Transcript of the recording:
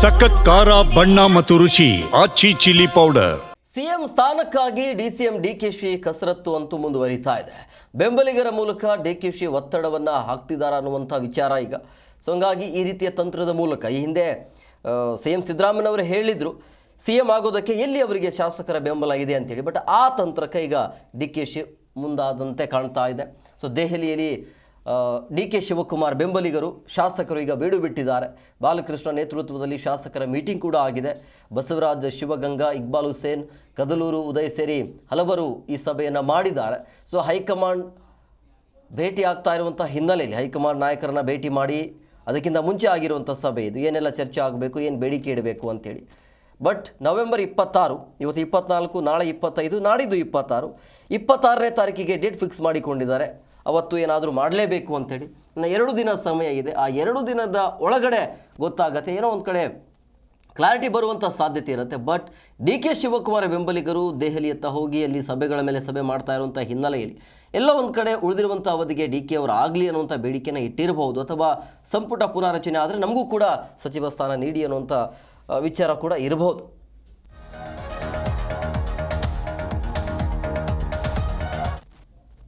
ಸಖತ್ ಖಾರ, ಬಣ್ಣ ಮತ್ತು ರುಚಿ, ಆಚಿ ಚಿಲ್ಲಿ ಪೌಡರ್. ಸಿಎಂ ಸ್ಥಾನಕ್ಕಾಗಿ ಡಿಸಿಎಂ ಡಿಕೆಶಿ ಕಸರತ್ತು ಅಂತೂ ಮುಂದುವರಿತಾ ಇದೆ. ಬೆಂಬಲಿಗರ ಮೂಲಕ ಡಿಕೆಶಿ ಒತ್ತಡವನ್ನು ಹಾಕ್ತಿದ್ದಾರೆ ಅನ್ನುವಂಥ ವಿಚಾರ ಈಗ. ಸೊ ಹಂಗಾಗಿ ಈ ರೀತಿಯ ತಂತ್ರದ ಮೂಲಕ ಈ ಹಿಂದೆ ಸಿ ಎಂ ಸಿದ್ದರಾಮಯ್ಯನವರು ಹೇಳಿದರು ಸಿ ಎಂ ಆಗೋದಕ್ಕೆ ಎಲ್ಲಿ ಅವರಿಗೆ ಶಾಸಕರ ಬೆಂಬಲ ಇದೆ ಅಂತೇಳಿ. ಬಟ್ ಆ ತಂತ್ರಕ್ಕೆ ಈಗ ಡಿ ಕೆ ಶಿ ಮುಂದಾದಂತೆ ಕಾಣ್ತಾ ಇದೆ. ಸೊ ದೆಹಲಿಯಲ್ಲಿ ಡಿ ಕೆ ಶಿವಕುಮಾರ್ ಬೆಂಬಲಿಗರು, ಶಾಸಕರು ಈಗ ಬೀಡು ಬಿಟ್ಟಿದ್ದಾರೆ. ಬಾಲಕೃಷ್ಣ ನೇತೃತ್ವದಲ್ಲಿ ಶಾಸಕರ ಮೀಟಿಂಗ್ ಕೂಡ ಆಗಿದೆ. ಬಸವರಾಜ್ ಶಿವಗಂಗಾ, ಇಕ್ಬಾಲ್ ಹುಸೇನ್, ಕದಲೂರು ಉದಯ್ ಸೇರಿ ಹಲವರು ಈ ಸಭೆಯನ್ನು ಮಾಡಿದ್ದಾರೆ. ಸೊ ಹೈಕಮಾಂಡ್ ಭೇಟಿ ಆಗ್ತಾ ಇರುವಂಥ ಹಿನ್ನೆಲೆಯಲ್ಲಿ ಹೈಕಮಾಂಡ್ ನಾಯಕರನ್ನ ಭೇಟಿ ಮಾಡಿ ಅದಕ್ಕಿಂತ ಮುಂಚೆ ಆಗಿರುವಂಥ ಸಭೆ ಇದು. ಏನೆಲ್ಲ ಚರ್ಚೆ ಆಗಬೇಕು, ಏನು ಬೇಡಿಕೆ ಇಡಬೇಕು ಅಂತೇಳಿ. ಬಟ್ ನವೆಂಬರ್ ಇಪ್ಪತ್ತಾರು, ಇವತ್ತು ಇಪ್ಪತ್ನಾಲ್ಕು, ನಾಳೆ ಇಪ್ಪತ್ತೈದು, ನಾಡಿದ್ದು ಇಪ್ಪತ್ತಾರು. ಇಪ್ಪತ್ತಾರನೇ ತಾರೀಕಿಗೆ ಡೇಟ್ ಫಿಕ್ಸ್ ಮಾಡಿಕೊಂಡಿದ್ದಾರೆ. ಅವತ್ತು ಏನಾದರೂ ಮಾಡಲೇಬೇಕು ಅಂತೇಳಿ. ಇನ್ನು ಎರಡು ದಿನ ಸಮಯ ಇದೆ. ಆ ಎರಡು ದಿನದ ಒಳಗಡೆ ಗೊತ್ತಾಗತ್ತೆ. ಏನೋ ಒಂದು ಕಡೆ ಕ್ಲಾರಿಟಿ ಬರುವಂಥ ಸಾಧ್ಯತೆ ಇರುತ್ತೆ. ಬಟ್ ಡಿ ಕೆ ಶಿವಕುಮಾರ ಬೆಂಬಲಿಗರು ದೆಹಲಿಯತ್ತ ಹೋಗಿ ಅಲ್ಲಿ ಸಭೆಗಳ ಮೇಲೆ ಸಭೆ ಮಾಡ್ತಾ ಇರುವಂಥ ಹಿನ್ನೆಲೆಯಲ್ಲಿ ಎಲ್ಲ ಒಂದು ಕಡೆ ಉಳಿದಿರುವಂಥ ಅವಧಿಗೆ ಡಿ ಕೆ ಅವರು ಆಗಲಿ ಅನ್ನುವಂಥ ಬೇಡಿಕೆನ ಇಟ್ಟಿರಬಹುದು. ಅಥವಾ ಸಂಪುಟ ಪುನಾರಚನೆ ಆದರೆ ನಮಗೂ ಕೂಡ ಸಚಿವ ಸ್ಥಾನ ನೀಡಿ ಅನ್ನುವಂಥ ವಿಚಾರ ಕೂಡ ಇರಬಹುದು.